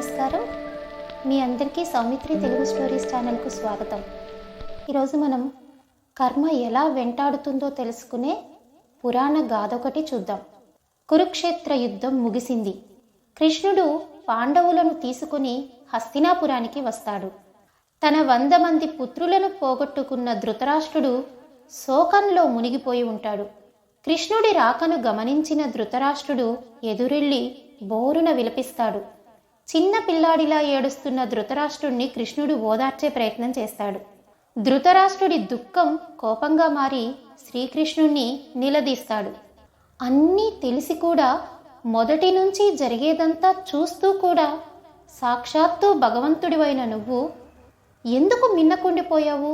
నమస్కారం. మీ అందరికీ సౌమిత్రి తెలుగు స్టోరీస్ ఛానల్కు స్వాగతం. ఈరోజు మనం కర్మ ఎలా వెంటాడుతుందో తెలుసుకునే పురాణ గాథ ఒకటి చూద్దాం. కురుక్షేత్ర యుద్ధం ముగిసింది. కృష్ణుడు పాండవులను తీసుకుని హస్తినాపురానికి వస్తాడు. తన వంద మంది పుత్రులను పోగొట్టుకున్న ధృతరాష్ట్రుడు శోకంలో మునిగిపోయి ఉంటాడు. కృష్ణుడి రాకను గమనించిన ధృతరాష్ట్రుడు ఎదురెళ్ళి బోరున విలపిస్తాడు. చిన్న పిల్లాడిలా ఏడుస్తున్న ధృతరాష్ట్రుణ్ణి కృష్ణుడు ఓదార్చే ప్రయత్నం చేస్తాడు. ధృతరాష్ట్రుడి దుఃఖం కోపంగా మారి శ్రీకృష్ణుణ్ణి నిలదీస్తాడు. అన్నీ తెలిసి కూడా మొదటి నుంచి జరిగేదంతా చూస్తూ కూడా సాక్షాత్తు భగవంతుడివైన నువ్వు ఎందుకు మిన్నకుండిపోయావు?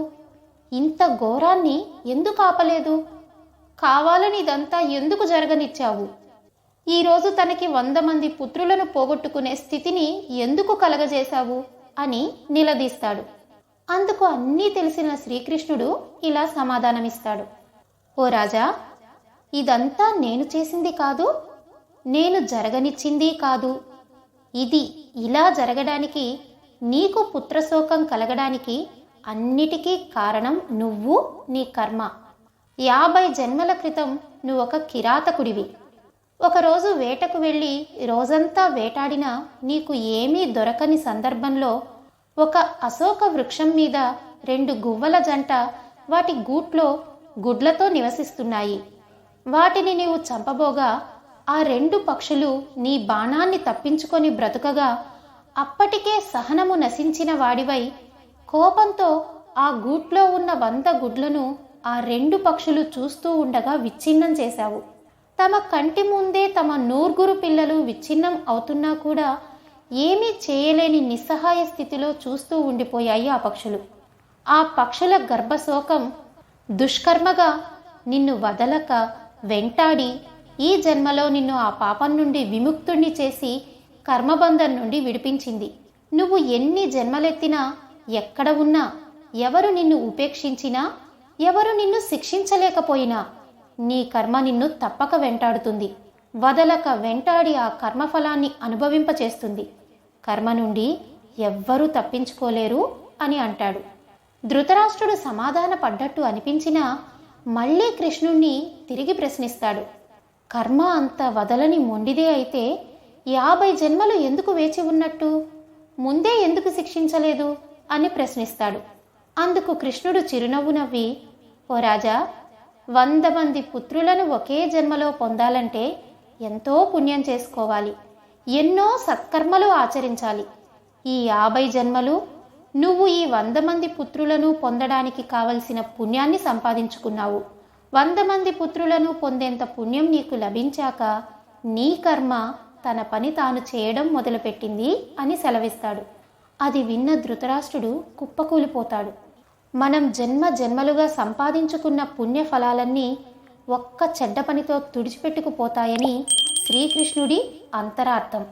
ఇంత ఘోరాన్ని ఎందుకు ఆపలేదు? కావాలని ఇదంతా ఎందుకు జరగనిచ్చావు? ఈరోజు తనకి వంద మంది పుత్రులను పోగొట్టుకునే స్థితిని ఎందుకు కలగజేశావు అని నిలదీస్తాడు. అందుకు అన్నీ తెలిసిన శ్రీకృష్ణుడు ఇలా సమాధానమిస్తాడు. ఓ రాజా ఇదంతా నేను చేసింది కాదు నేను జరగనిచ్చింది కాదు. ఇది ఇలా జరగడానికి నీకు పుత్రశోకం కలగడానికి అన్నిటికీ కారణం నువ్వు నీ కర్మ. యాభై జన్మల క్రితం నువ్వు ఒక కిరాతకుడివి. ఒకరోజు వేటకు వెళ్ళి రోజంతా వేటాడినా నీకు ఏమీ దొరకని సందర్భంలో ఒక అశోక వృక్షం మీద రెండు గువ్వల జంట వాటి గూట్లో గుడ్లతో నివసిస్తున్నాయి. వాటిని నీవు చంపబోగా ఆ రెండు పక్షులు నీ బాణాన్ని తప్పించుకొని బ్రతుకగా అప్పటికే సహనము నశించిన వాడివై కోపంతో ఆ గూట్లో ఉన్న వంద గుడ్లను ఆ రెండు పక్షులు చూస్తూ ఉండగా విచ్ఛిన్నం చేశావు. తమ కంటి ముందే తమ నూరుగురు పిల్లలు విచ్ఛిన్నం అవుతున్నా కూడా ఏమీ చేయలేని నిస్సహాయ స్థితిలో చూస్తూ ఉండిపోయాయి ఆ పక్షులు. ఆ పక్షుల గర్భశోకం దుష్కర్మగా నిన్ను వదలక వెంటాడి ఈ జన్మలో నిన్ను ఆ పాపం నుండి విముక్తుణ్ణి చేసి కర్మబంధం నుండి విడిపించింది. నువ్వు ఎన్ని జన్మలెత్తినా ఎక్కడ ఉన్నా ఎవరు నిన్ను ఉపేక్షించినా ఎవరు నిన్ను శిక్షించలేకపోయినా నీ కర్మ నిన్ను తప్పక వెంటాడుతుంది. వదలక వెంటాడి ఆ కర్మఫలాన్ని అనుభవింపచేస్తుంది. కర్మ నుండి ఎవ్వరూ తప్పించుకోలేరు అని అంటాడు. ధృతరాష్ట్రుడు సమాధాన పడ్డట్టు అనిపించినా మళ్ళీ కృష్ణుణ్ణి తిరిగి ప్రశ్నిస్తాడు. కర్మ అంత వదలని మొండిదే అయితే యాభై జన్మలు ఎందుకు వేచి ఉన్నట్టు? ముందే ఎందుకు శిక్షించలేదు? అని ప్రశ్నిస్తాడు. అందుకు కృష్ణుడు చిరునవ్వు నవ్వి ఓ రాజా వంద మంది పుత్రులను ఒకే జన్మలో పొందాలంటే ఎంతో పుణ్యం చేసుకోవాలి. ఎన్నో సత్కర్మలు ఆచరించాలి. ఈ యాభై జన్మలు నువ్వు ఈ వంద మంది పుత్రులను పొందడానికి కావలసిన పుణ్యాన్ని సంపాదించుకున్నావు. వంద మంది పుత్రులను పొందేంత పుణ్యం నీకు లభించాక నీ కర్మ తన పని తాను చేయడం మొదలుపెట్టింది అని సెలవిస్తాడు. అది విన్న ధృతరాష్ట్రుడు కుప్పకూలిపోతాడు. మనం జన్మ జన్మలుగా సంపాదించుకున్న పుణ్య ఫలాలన్నీ ఒక్క చెడ్డ పనితో తుడిచిపెట్టుకుపోతాయని శ్రీకృష్ణుడి అంతరార్థం.